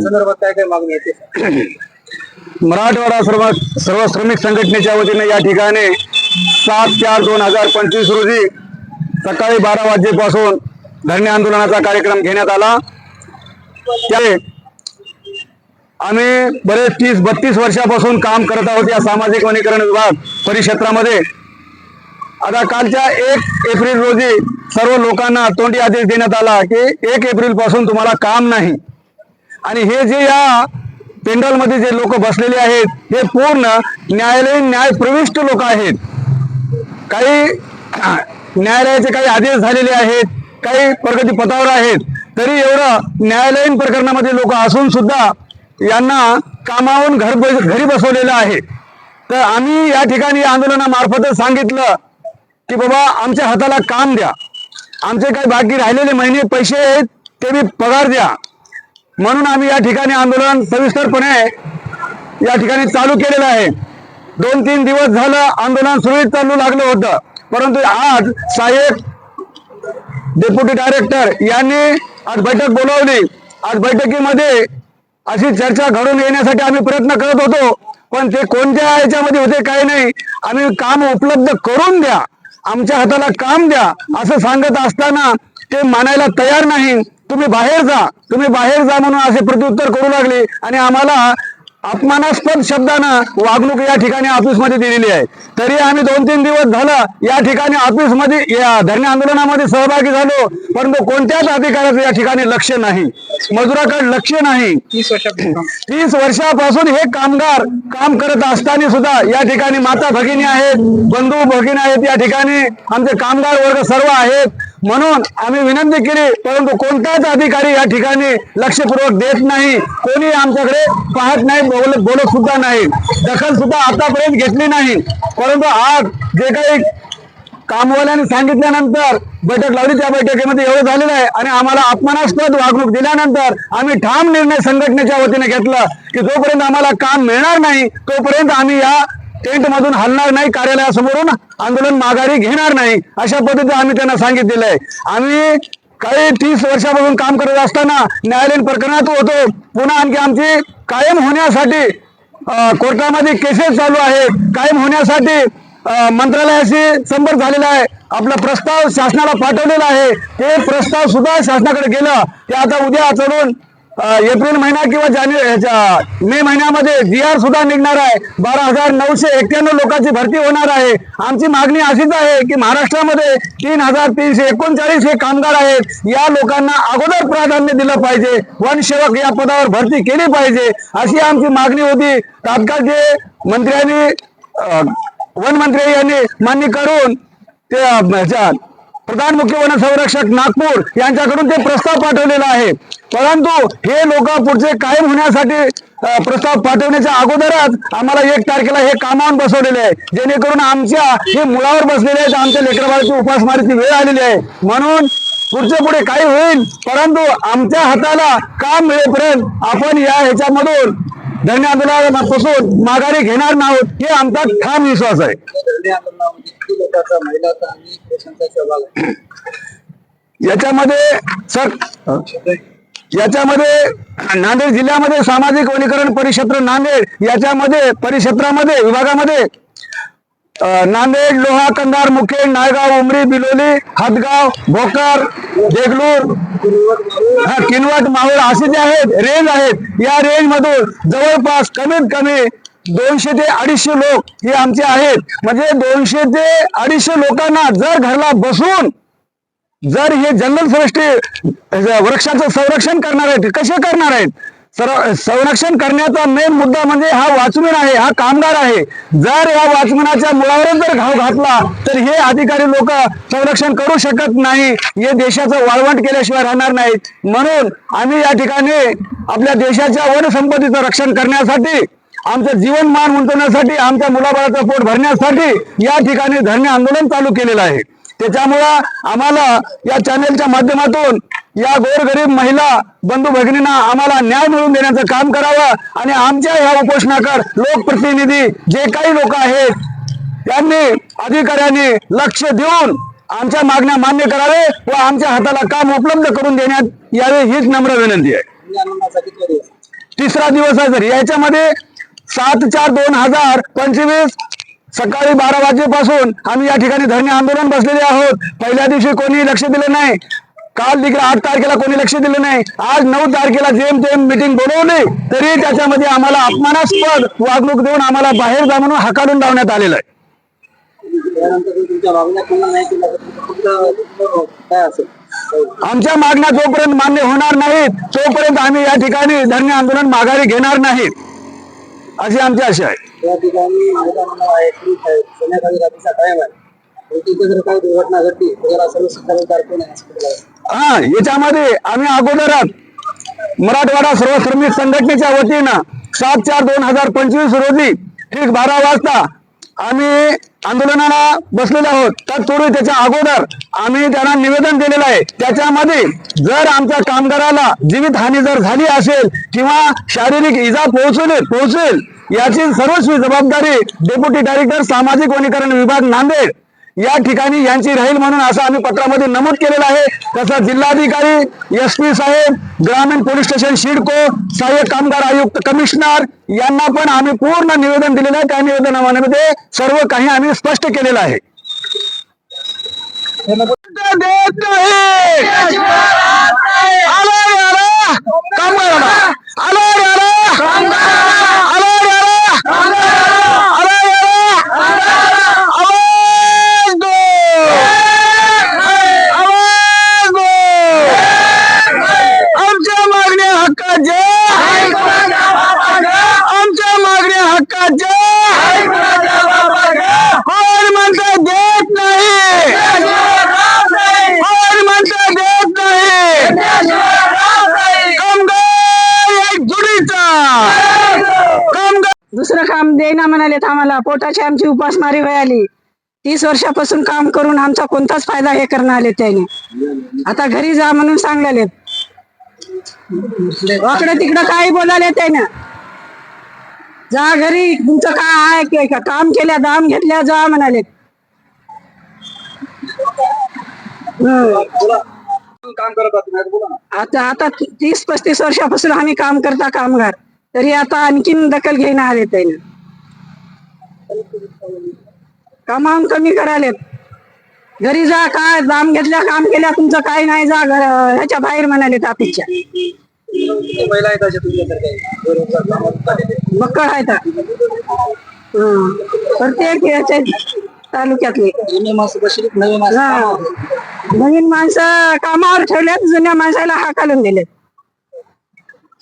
संदर्भात काय काय मागणी येते मराठवाडा सर्व सर्व श्रमिक संघटनेच्या वतीने या ठिकाणी सात चार दोन हजार पंचवीस रोजी सकाळी बारा वाजेपासून धरणे आंदोलनाचा कार्यक्रम घेण्यात आला. त्यामुळे आम्ही बरेच तीस बत्तीस वर्षापासून काम करत आहोत या सामाजिक वनीकरण विभाग परिक्षेत्रामध्ये. आता कालच्या एक एप्रिल रोजी सर्व लोकांना तोंडी आदेश देण्यात आला की एक एप्रिलपासून तुम्हाला काम नाही. आणि हे जे या पेंडॉलमध्ये जे लोक बसलेले आहेत हे पूर्ण न्यायालयीन न्यायप्रविष्ट लोक आहेत. काही न्यायालयाचे काही आदेश झालेले आहेत काही प्रगती पथावर आहेत तरी एवढं न्यायालयीन प्रकरणामध्ये लोक असून सुद्धा यांना कामावून घर घरी बसवलेलं आहे. तर आम्ही या ठिकाणी आंदोलनामार्फतच सांगितलं की बाबा आमच्या हाताला काम द्या. आमचे काही बाकी राहिलेले महिने पैसे आहेत ते बी पगार द्या. म्हणून आम्ही या ठिकाणी आंदोलन सविस्तरपणे या ठिकाणी चालू केलेलं आहे. दोन तीन दिवस झालं आंदोलन सुरळीत चालू लागलं होतं. परंतु आज साहेब डेप्युटी डायरेक्टर यांनी आज बैठक बोलावली. आज बैठकीमध्ये अशी चर्चा घडून येण्यासाठी आम्ही प्रयत्न करत होतो. पण ते कोणत्या याच्यामध्ये होते काही नाही. आम्ही काम उपलब्ध करून द्या. आमच्या हाताला काम द्या. असं सांगत असताना ते मानायला तयार नाही. तुम्ही बाहेर जा. तुम्ही बाहेर जा म्हणून असे प्रत्युत्तर करू लागले आणि आम्हाला अपमानास्पद शब्दानं वागणूक या ठिकाणी ऑफिसमध्ये दिलेली आहे. तरी आम्ही दोन तीन दिवस झालं या ठिकाणी ऑफिसमध्ये या धरणे आंदोलनामध्ये सहभागी झालो परंतु कोणत्याच अधिकाऱ्याचं या ठिकाणी लक्ष नाही. मजुराकडे लक्ष नाही. तीस वर्षापासून हे कामगार काम करत असताना सुद्धा या ठिकाणी माता भगिनी आहेत बंधू भगिनी आहेत या ठिकाणी आमचे कामगार वर्ग सर्व आहेत. म्हणून आम्ही विनंती केली परंतु कोणताच अधिकारी या ठिकाणी लक्षपूर्वक देत नाही. कोणी आमच्याकडे पाहत नाही बोलत बोलत सुद्धा नाही. दखल सुद्धा आतापर्यंत घेतली नाही. परंतु आज जे काही कामवाल्याने सांगितल्यानंतर बैठक लावली त्या बैठकीमध्ये एवढं झालेलं आहे. आणि आम्हाला अपमानास्पद वागणूक दिल्यानंतर आम्ही ठाम निर्णय संघटनेच्या वतीने घेतला की जोपर्यंत आम्हाला काम मिळणार नाही तोपर्यंत आम्ही या टेंट मधून हलणार नाही कार्यालयासमोरून आंदोलन माघारी घेणार नाही अशा पद्धतीने आम्ही त्यांना सांगितलेलं आहे. आम्ही काही तीस वर्षापासून काम करत असताना न्यायालयीन प्रकरणात होतो. पुन्हा आणखी आमची कायम होण्यासाठी कोर्टामध्ये केसेस चालू आहेत. कायम होण्यासाठी मंत्रालयाशी संपर्क झालेला आहे. आपला प्रस्ताव शासनाला पाठवलेला आहे. ते प्रस्ताव सुद्धा शासनाकडे गेलं. ते आता उद्या चढून एप्रिल महिना किंवा जानेवारी मे महिन्यामध्ये जी आर सुद्धा निघणार आहे. बारा हजार नऊशे एक्क्याण्णव लोकांची भरती होणार आहे. आमची मागणी अशीच आहे की महाराष्ट्रामध्ये तीन हजार तीनशे एकोणचाळीस हे कामगार आहेत. या लोकांना अगोदर प्राधान्य दिलं पाहिजे. वनसेवक या पदावर भरती केली पाहिजे. अशी आमची मागणी होती. तात्काळ जे मंत्र्यांनी वनमंत्री वन यांनी मान्य करून ते प्रधान मुख्य वन संरक्षक नागपूर यांच्याकडून ते प्रस्ताव पाठवलेला आहे. परंतु हे लोक पुढचे कायम होण्यासाठी प्रस्ताव पाठवण्याच्या अगोदरच आम्हाला एक तारखेला हे कामावून बसवलेले आहे. जेणेकरून आमच्या हे मुळावर बसलेले आहेत आमच्या लेकरबाळाची उपासमारीची वेळ आलेली आहे. म्हणून पुढचे पुढे काही होईल परंतु आमच्या हाताला काम मिळेपर्यंत आपण या ह्याच्यामधून धरणे आंदोलनापासून माघारी घेणार नाहोत हे आमचा ठाम विश्वास आहे. लोकांचा आणि पुरुषांचा सहभाग आहे याच्यामध्ये सर याच्यामध्ये नांदेड जिल्ह्यामध्ये सामाजिक वनीकरण परिक्षेत्र नांदेड याच्यामध्ये परिक्षेत्रामध्ये विभागामध्ये अ, नांदेड लोहा कंधार मुखेड नायगाव उमरी बिलोली हदगाव भोकर देगलूर हा किनवट मावळ असे जे आहेत रेंज आहेत या रेंज मधून जवळपास कमीत कमी दोनशे ते अडीचशे लोक हे आमचे आहेत. म्हणजे दोनशे ते अडीचशे लोकांना जर घरला बसून जर हे जंगल सृष्टी वृक्षाचं संरक्षण करणार आहेत कसे करणार आहेत? संरक्षण करण्याचा मेन मुद्दा म्हणजे हा वॉचमॅन आहे हा कामगार आहे. जर या वॉचमॅनाच्या मुळावरच जर घाव घातला तर हे अधिकारी लोक संरक्षण करू शकत नाही. हे देशाचं वाळवंट केल्याशिवाय राहणार नाहीत. म्हणून आम्ही या ठिकाणी आपल्या देशाच्या वनसंपत्तीचं रक्षण करण्यासाठी आमचं जीवनमान उंचवण्यासाठी आमच्या मुलाबाळाचं पोट भरण्यासाठी या ठिकाणी धरणे आंदोलन चालू केलेलं आहे. त्याच्यामुळं आम्हाला या चॅनेलच्या माध्यमातून या गोरगरीब महिला बंधू भगिनींना आम्हाला न्याय मिळवून देण्याचं काम करावं आणि आमच्या ह्या उपोषणाकर लोकप्रतिनिधी जे काही लोक आहेत त्यांनी अधिकाऱ्यांनी लक्ष देऊन आमच्या मागण्या मान्य करावे व आमच्या हाताला काम उपलब्ध करून देण्यात यावे हीच नम्र विनंती आहे. तिसरा दिवस आहे सर याच्यामध्ये सात चार दोन हजार पंचवीस. सकाळी बारा वाजेपासून आम्ही या ठिकाणी धरणे आंदोलन बसलेले आहोत. पहिल्या दिवशी कोणी लक्ष दिलं नाही. काल तिकडे आठ तारखेला कोणी लक्ष दिलं नाही. आज नऊ तारखेला जेम तेम मिटिंग बोलवली तरी त्याच्यामध्ये आम्हाला अपमानास्पद वागणूक देऊन आम्हाला बाहेर जा म्हणून हकालून लावण्यात आलेलं आहे. आमच्या मागण्या जोपर्यंत मान्य होणार नाहीत तोपर्यंत आम्ही या ठिकाणी धरणे आंदोलन माघारी घेणार नाहीत अशी आमची आशा आहे. या ठिकाणी मैदान आहे. ट्रीट आहे संध्याकाळी रात्रीचा टाइम आहे आणि तिथे जर काही दुर्घटना घडली तर याला सर्व हा याच्यामध्ये आम्ही अगोदरात मराठवाडा सर्व श्रमिक संघटनेच्या वतीनं सात चार दोन हजार पंचवीस रोजी ठीक बारा वाजता आम्ही आंदोलनाला बसलेलो आहोत. तत्पूर्वी त्याच्या अगोदर आम्ही त्यांना निवेदन दिलेलं आहे. त्याच्यामध्ये जर आमच्या कामगाराला जीवित हानी जर झाली असेल किंवा शारीरिक इजा पोहोचवली पोहोचेल याची सर्वस्वी जबाबदारी डेप्युटी डायरेक्टर सामाजिक वनीकरण विभाग नांदेड या ठिकाणी यांची राहील म्हणून असं आम्ही पत्रामध्ये नमूद केलेलं आहे. तसं जिल्हाधिकारी एस पी साहेब ग्रामीण पोलीस स्टेशन शिडको सहाय्यक कामगार आयुक्त कमिशनर यांना पण आम्ही पूर्ण निवेदन दिलेलं आहे. त्या निवेदनामध्ये सर्व काही आम्ही स्पष्ट केलेलं आहे. आलो आलो. आलो आलो आलो रे आलो आलो रे आलो आवाज दो आवाज दो आमच्या मागण्या हक्काच्या आमच्या मागण्या हक्काच्या कोण म्हणता देत नाही कोण म्हणता देत नाही कामगार एक जुडीचा कामगार दुसरं म्हणालेत आम्हाला पोटाची आमची उपासमारी व्हायली. तीस वर्षापासून काम करून आमचा कोणताच फायदा हे करणार आले त्याने. आता घरी जा म्हणून सांगलेले वाकडं तिकडं काही बोलाले त्याने. जा घरी तुमचं काय आहे का- काम केल्या दाम घेतल्या जा म्हणाले काम करत आता आता आता तीस पस्तीस वर्षापासून आम्ही काम करता कामगार. तरी आता आणखीन दखल घेणं आले त्याने. कामावून कमी करायलेत घरी जा काय दाम घेतल्या काम केल्या तुमचं काय नाही जा घर ह्याच्या बाहेर म्हणाले किती महिला आहेत अशा तुमच्यासारख्या बेरोजगार कामात आलेले? बक्कळ आहेत हं. प्रत्येक याच्या तालुक्यातले जुने माणसं बसली नवे माणसं हा. कामावर. नवीन माणसं कामावर ठेवल्यात जुन्या माणसाला हाकालून दिलेत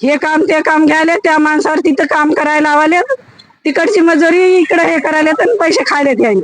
हे काम ते काम घ्यायले त्या माणसावर तिथं काम करायला लावालेत तिकडची मजुरी इकडे हे करायला आणि पैसे खायलेत यांनी.